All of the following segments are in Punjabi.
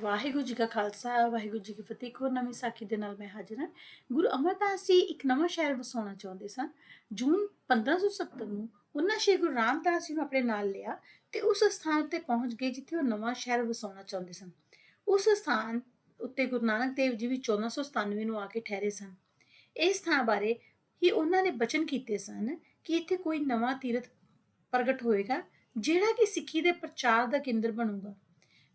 ਵਾਹਿਗੁਰੂ ਜੀ ਕਾ ਖਾਲਸਾ, ਵਾਹਿਗੁਰੂ ਜੀ ਕੀ ਫਤਿਹ। ਇੱਕ ਨਵੀਂ ਸਾਖੀ ਦੇ ਨਾਲ ਮੈਂ ਹਾਜ਼ਰ ਹਾਂ। ਗੁਰੂ ਅਮਰਦਾਸ ਜੀ ਇੱਕ ਨਵਾਂ ਸ਼ਹਿਰ ਵਸਾਉਣਾ ਚਾਹੁੰਦੇ ਸਨ। ਜੂਨ 1570 ਨੂੰ ਉਹਨਾਂ ਸ਼੍ਰੀ ਗੁਰੂ ਰਾਮਦਾਸ ਜੀ ਨੂੰ ਆਪਣੇ ਨਾਲ ਲਿਆ ਤੇ ਉਸ ਸਥਾਨ ਤੇ ਪਹੁੰਚ ਗਏ ਜਿੱਥੇ ਉਹ ਨਵਾਂ ਸ਼ਹਿਰ ਵਸਾਉਣਾ ਚਾਹੁੰਦੇ ਸਨ। ਉਸ ਸਥਾਨ ਉੱਤੇ ਗੁਰੂ ਨਾਨਕ ਦੇਵ ਜੀ ਵੀ 1497 ਨੂੰ ਆ ਕੇ ਠਹਿਰੇ ਸਨ। ਇਸ ਥਾਂ ਬਾਰੇ ਹੀ ਉਹਨਾਂ ਨੇ ਬਚਨ ਕੀਤੇ ਸਨ ਕਿ ਇੱਥੇ ਕੋਈ ਨਵਾਂ ਤੀਰਥ ਪ੍ਰਗਟ ਹੋਏਗਾ, ਜਿਹੜਾ ਕਿ ਸਿੱਖੀ ਦੇ ਪ੍ਰਚਾਰ ਦਾ ਕੇਂਦਰ ਬਣੂਗਾ।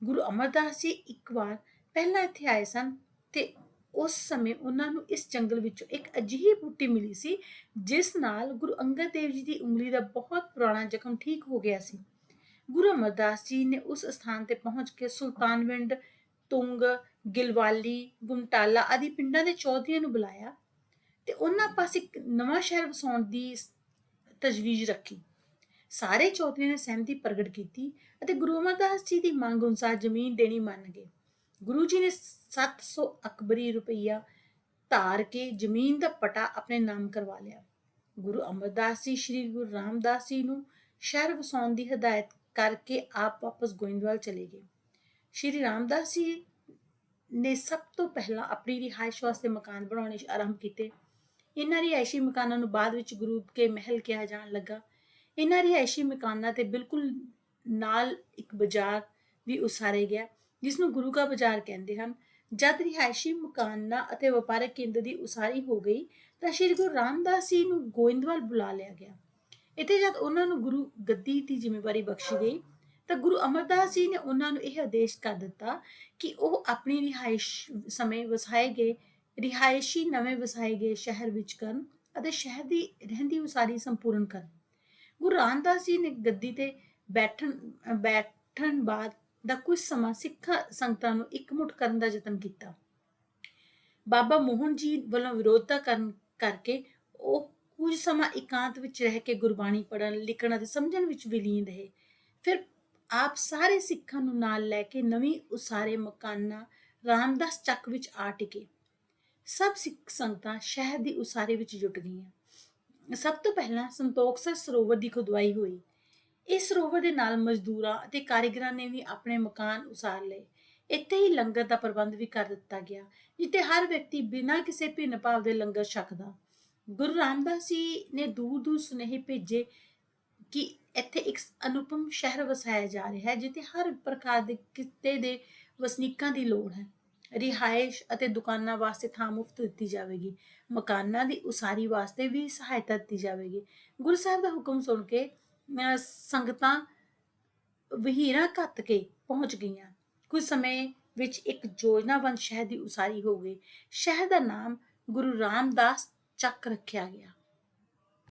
ਗੁਰੂ ਅਮਰਦਾਸ ਜੀ ਇੱਕ ਵਾਰ ਪਹਿਲਾਂ ਇੱਥੇ ਆਏ ਸਨ ਤੇ ਉਸ ਸਮੇਂ ਉਹਨਾਂ ਨੂੰ ਇਸ ਜੰਗਲ ਵਿੱਚੋਂ ਇੱਕ ਅਜਿਹੀ ਬੂਟੀ ਮਿਲੀ ਸੀ, ਜਿਸ ਨਾਲ ਗੁਰੂ ਅੰਗਦ ਦੇਵ ਜੀ ਦੀ ਉਂਗਲੀ ਦਾ ਬਹੁਤ ਪੁਰਾਣਾ ਜ਼ਖਮ ਠੀਕ ਹੋ ਗਿਆ ਸੀ। ਗੁਰੂ ਅਮਰਦਾਸ ਜੀ ਨੇ ਉਸ ਸਥਾਨ ਤੇ ਪਹੁੰਚ ਕੇ ਸੁਲਤਾਨਵਿੰਡ, ਤੁੰਗ, ਗਿਲਵਾਲੀ, ਗੁਮਟਾਲਾ ਆਦਿ ਪਿੰਡਾਂ ਦੇ ਚੌਧਰੀਆਂ ਨੂੰ ਬੁਲਾਇਆ ਤੇ ਉਹਨਾਂ ਪਾਸ ਇੱਕ ਨਵਾਂ ਸ਼ਹਿਰ ਵਸਾਉਣ ਦੀ ਤਜਵੀਜ਼ ਰੱਖੀ। ਸਾਰੇ ਚੌਧਰੀਆਂ ਨੇ ਸਹਿਮਤੀ ਪ੍ਰਗਟ ਕੀਤੀ ਅਤੇ ਗੁਰੂ ਅਮਰਦਾਸ ਜੀ ਦੀ ਮੰਗ ਅਨੁਸਾਰ ਜ਼ਮੀਨ ਦੇਣੀ ਮੰਨ ਗਏ। ਗੁਰੂ ਜੀ ਨੇ 700 ਅਕਬਰੀ ਰੁਪਈਆ ਧਾਰ ਕੇ ਜ਼ਮੀਨ ਦਾ ਪਟਾ ਆਪਣੇ ਨਾਮ ਕਰਵਾ ਲਿਆ। ਗੁਰੂ ਅਮਰਦਾਸ ਜੀ, ਸ੍ਰੀ ਗੁਰੂ ਰਾਮਦਾਸ ਜੀ ਨੂੰ ਸ਼ਹਿਰ ਵਸਾਉਣ ਦੀ ਹਦਾਇਤ ਕਰਕੇ ਆਪ ਵਾਪਸ ਗੋਇੰਦਵਾਲ ਚਲੇ ਗਏ। ਸ਼੍ਰੀ ਰਾਮਦਾਸ ਜੀ ਨੇ ਸਭ ਤੋਂ ਪਹਿਲਾਂ ਆਪਣੀ ਰਿਹਾਇਸ਼ ਵਾਸਤੇ ਮਕਾਨ ਬਣਾਉਣੇ ਆਰੰਭ ਕੀਤੇ। ਇਹਨਾਂ ਰਿਹਾਇਸ਼ੀ ਮਕਾਨਾਂ ਨੂੰ ਬਾਅਦ ਵਿੱਚ ਗੁਰੂ ਕੇ ਮਹਿਲ ਕਿਹਾ ਜਾਣ ਲੱਗਾ। ਇਹਨਾਂ ਰਿਹਾਇਸ਼ੀ ਮਕਾਨਾਂ ਤੇ ਬਿਲਕੁਲ ਨਾਲ ਇੱਕ ਬਾਜ਼ਾਰ ਵੀ ਉਸਾਰੇ ਗਿਆ ਜਿਸ ਨੂੰ ਗੁਰੂ ਕਾ ਬਾਜ਼ਾਰ ਕਹਿੰਦੇ ਹਨ। ਜਦ ਰਿਹਾਇਸ਼ੀ ਮਕਾਨਾਂ ਅਤੇ ਵਪਾਰਕ ਕੇਂਦਰ ਦੀ ਉਸਾਰੀ ਹੋ ਗਈ, ਤਾਂ ਸ਼੍ਰੀ ਗੁਰੂ ਰਾਮਦਾਸ ਜੀ ਨੂੰ ਗੋਇੰਦਵਾਲ ਬੁਲਾ ਲਿਆ ਗਿਆ। ਇੱਥੇ ਜਦ ਉਹਨਾਂ ਨੂੰ ਗੁਰੂ ਗੱਦੀ ਦੀ ਜ਼ਿੰਮੇਵਾਰੀ ਬਖਸ਼ੀ ਗਈ, ਤਾਂ ਗੁਰੂ ਅਮਰਦਾਸ ਜੀ ਨੇ ਉਹਨਾਂ ਨੂੰ ਇਹ ਆਦੇਸ਼ ਕਰ ਦਿੱਤਾ ਕਿ ਉਹ ਆਪਣੀ ਰਿਹਾਇਸ਼ ਸਮੇਂ ਵਸਾਏ ਗਏ, ਰਿਹਾਇਸ਼ੀ ਨਵੇਂ ਵਸਾਏ ਗਏ ਸ਼ਹਿਰ ਵਿੱਚ ਕਰਨ ਅਤੇ ਸ਼ਹਿਰ ਦੀ ਰਹਿੰਦੀ ਉਸਾਰੀ ਸੰਪੂਰਨ ਕਰਨ। ਗੁਰੂ ਰਾਮਦਾਸ ਜੀ ਨੇ ਗੱਦੀ ਤੇ ਬੈਠਣ ਬੈਠਣ ਬਾਅਦ ਦਾ ਕੁਝ ਸਮਾਂ ਸਿੱਖ ਸੰਗਤਾਂ ਨੂੰ ਇਕਮੁੱਠ ਕਰਨ ਦਾ ਯਤਨ ਕੀਤਾ। ਬਾਬਾ ਮੋਹਨ ਜੀ ਵੱਲੋਂ ਵਿਰੋਧਤਾ ਕਰਨ ਕਰਕੇ ਉਹ ਕੁਝ ਸਮਾਂ ਇਕਾਂਤ ਵਿੱਚ ਰਹਿ ਕੇ ਗੁਰਬਾਣੀ ਪੜ੍ਹਨ, ਲਿਖਣ ਅਤੇ ਸਮਝਣ ਵਿੱਚ ਵਿਲੀਨ ਰਹੇ। ਫਿਰ ਆਪ ਸਾਰੇ ਸਿੱਖਾਂ ਨੂੰ ਨਾਲ ਲੈ ਕੇ ਨਵੀਂ ਉਸਾਰੇ ਮਕਾਨਾਂ ਰਾਮਦਾਸ ਚੱਕ ਵਿੱਚ ਆ ਟਿਕੇ। ਸਭ ਸਿੱਖ ਸੰਗਤਾਂ ਸ਼ਹਿਰ ਦੀ ਉਸਾਰੀ ਵਿੱਚ ਜੁਟ ਗਈਆਂ। ਸਭ ਤੋਂ ਪਹਿਲਾਂ ਸੰਤੋਖਸਰ ਸਰੋਵਰ ਦੀ ਖੁਦਵਾਈ ਹੋਈ। ਇਸ ਸਰੋਵਰ ਦੇ ਨਾਲ ਮਜ਼ਦੂਰਾਂ ਅਤੇ ਕਾਰੀਗਰਾਂ ਨੇ ਵੀ ਆਪਣੇ ਮਕਾਨ ਉਸਾਰ ਲਏ। ਇੱਥੇ ਹੀ ਲੰਗਰ ਦਾ ਪ੍ਰਬੰਧ ਵੀ ਕਰ ਦਿੱਤਾ ਗਿਆ, ਜਿੱਥੇ ਹਰ ਵਿਅਕਤੀ ਬਿਨਾਂ ਕਿਸੇ ਭਿੰਨ ਭਾਵ ਦੇ ਲੰਗਰ ਛਕਦਾ। ਗੁਰੂ ਰਾਮਦਾਸ ਜੀ ਨੇ ਦੂਰ ਦੂਰ ਸੁਨੇਹੇ ਭੇਜੇ ਕਿ ਇੱਥੇ ਇੱਕ ਅਨੁਪਮ ਸ਼ਹਿਰ ਵਸਾਇਆ ਜਾ ਰਿਹਾ ਹੈ, ਜਿੱਥੇ ਹਰ ਪ੍ਰਕਾਰ ਦੇ ਕਿੱਤੇ ਦੇ ਵਸਨੀਕਾਂ ਦੀ ਲੋੜ ਹੈ। ਰਿਹਾਇਸ਼ ਅਤੇ ਦੁਕਾਨਾਂ ਵਾਸਤੇ ਥਾਂ ਮੁਫਤ ਦਿੱਤੀ ਜਾਵੇਗੀ। ਮਕਾਨਾਂ ਦੀ ਉਸਾਰੀ ਵਾਸਤੇ ਵੀ ਸਹਾਇਤਾ ਦਿੱਤੀ ਜਾਵੇਗੀ। ਗੁਰੂ ਸਾਹਿਬ ਦਾ ਹੁਕਮ ਸੁਣ ਕੇ ਸੰਗਤਾਂ ਵਹੀਰਾਂ ਘੱਤ ਕੇ ਪਹੁੰਚ ਗਈਆਂ। ਕੁਝ ਸਮੇਂ ਵਿੱਚ ਇੱਕ ਯੋਜਨਾਬੰਦ ਸ਼ਹਿਰ ਦੀ ਉਸਾਰੀ ਹੋ ਗਈ। ਸ਼ਹਿਰ ਦਾ ਨਾਮ ਗੁਰੂ ਰਾਮਦਾਸ ਚੱਕ ਰੱਖਿਆ ਗਿਆ।